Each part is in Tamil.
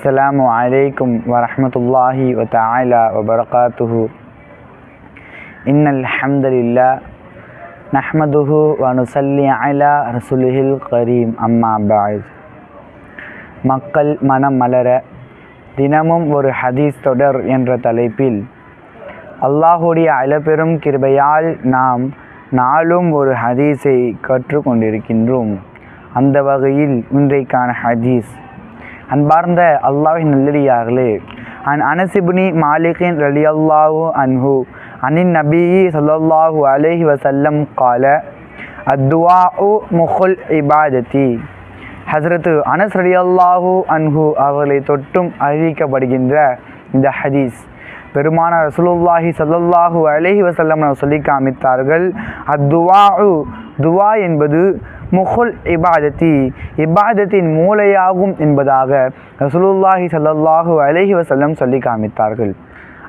அஸ்லாம் வலைக்கும் வரமத்துல்லாஹி வத்தாலா வபரகாத்துஹு இன்னல் ஹம்தலில்லா நஹ்மதுஹு வனுசல்லி அலா ரசுலுஹில் கரீம். அம்மா பாய் மக்கள் மனம் மலர தினமும் ஒரு ஹதீஸ் தொடர் என்ற தலைப்பில் அல்லாஹுடைய அளபெரும் கிருபையால் நாம் நாளும் ஒரு ஹதீஸை கற்றுக்கொண்டிருக்கின்றோம். அந்த வகையில் இன்றைக்கான ஹதீஸ் அன்பார்ந்த அல்லாஹின் நல்லடியார்களே. அன் அனசிபுனி மாலிகின் ரலி அல்லாஹூ அன்ஹு அனின் நபி சல்லல்லாஹு அலைஹி வசல்லம் கால அத்துவா முஹுல் இபாதத்தி. ஹசரத்து அனஸ் ரலி அல்லாஹூ அன்ஹு அவர்களை தொட்டும் அறிவிக்கப்படுகின்ற இந்த ஹதீஸ். பெருமான ரசூலுல்லாஹி ஸல்லல்லாஹு அலஹி வசல்லம் அவர் சொல்லி காமித்தார்கள். அத்துவா துவா என்பது முகுல் இபாதத்தி இபாதத்தின் மூளையாகும் என்பதாக ரசூலுல்லாஹி சல்லல்லாஹு அலஹி வசல்லம் சொல்லி காமித்தார்கள்.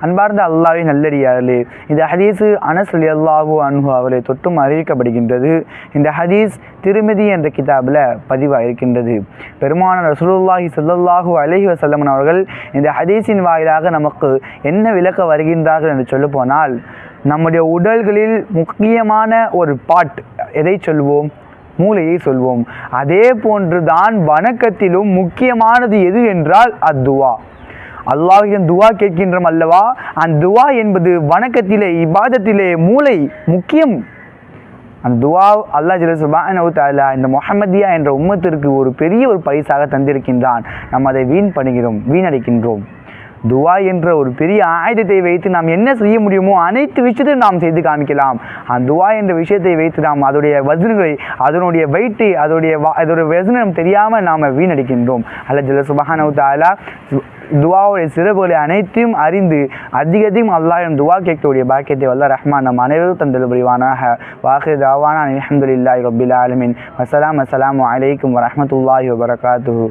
அன்பார்ந்த அல்லாஹ்வின் நல்லடியார்களே இந்த ஹதீஸு அனஸ் அலி அல்லாஹூ அன்ஹு அவரை தொட்டும் அறிவிக்கப்படுகின்றது. இந்த ஹதீஸ் திருமதி என்ற கிதாபில் பதிவாக இருக்கின்றது பெருமான ரசூலுல்லாஹி சல்லாஹூ அலஹி வசல்லமன் அவர்கள் இந்த ஹதீஸின் வாயிலாக நமக்கு என்ன விளக்க வருகின்றார்கள் என்று சொல்லப்போனால் நம்முடைய உடல்களில் முக்கியமான ஒரு பாட் எதை சொல்வோம்? மூளையை சொல்வோம். அதே போன்று தான் வணக்கத்திலும் முக்கியமானது எது என்றால் அத்துவா அல்லாஹிடம் துவா கேட்கின்றோம் அல்லவா? அந்த துவா என்பது வணக்கத்திலே இபாதத்திலே மூளை முக்கியம். அந்த துவா அல்லா ஜில சுபானு தாலா இந்த முகமதியா என்ற உம்மத்திற்கு ஒரு பெரிய ஒரு பரிசாக தந்திருக்கின்றான். நாம் அதை வீண் பண்ணுகிறோம் வீணடிக்கின்றோம். துவா என்ற ஒரு பெரிய ஆயுதத்தை வைத்து நாம் என்ன செய்ய முடியுமோ அனைத்து விஷயத்தையும் நாம் செய்து காமிக்கலாம். அந்த துவா என்ற விஷயத்தை வைத்து நாம் அதோடைய வசனங்களை அதனுடைய வயிற்று அதோடைய வா- அதோடைய வசனம் தெரியாமல் நாம் வீணடிக்கின்றோம். அல்ல ஜில சுபஹானு தாலா துவாவுடைய சிறப்புகளை அனைத்தையும் அறிந்து அதிகத்தையும் அல்லாஹின் துவா கேட்கக்கூடிய பாக்கியத்தை வல்ல ரஹ்மான் நம் அனைவரும் தந்தல் புரிவானாக. வாக்கு தாவானா அலமதுல்லாஹி ரபில் ஆலமின். வசலாம் அஸ்லாம் வலைக்கம் வரமத்துல்லாஹி வபரகாத்துஹு.